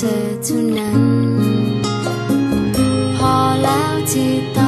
ธอเท่านั้น พอแล้วที่ต้อง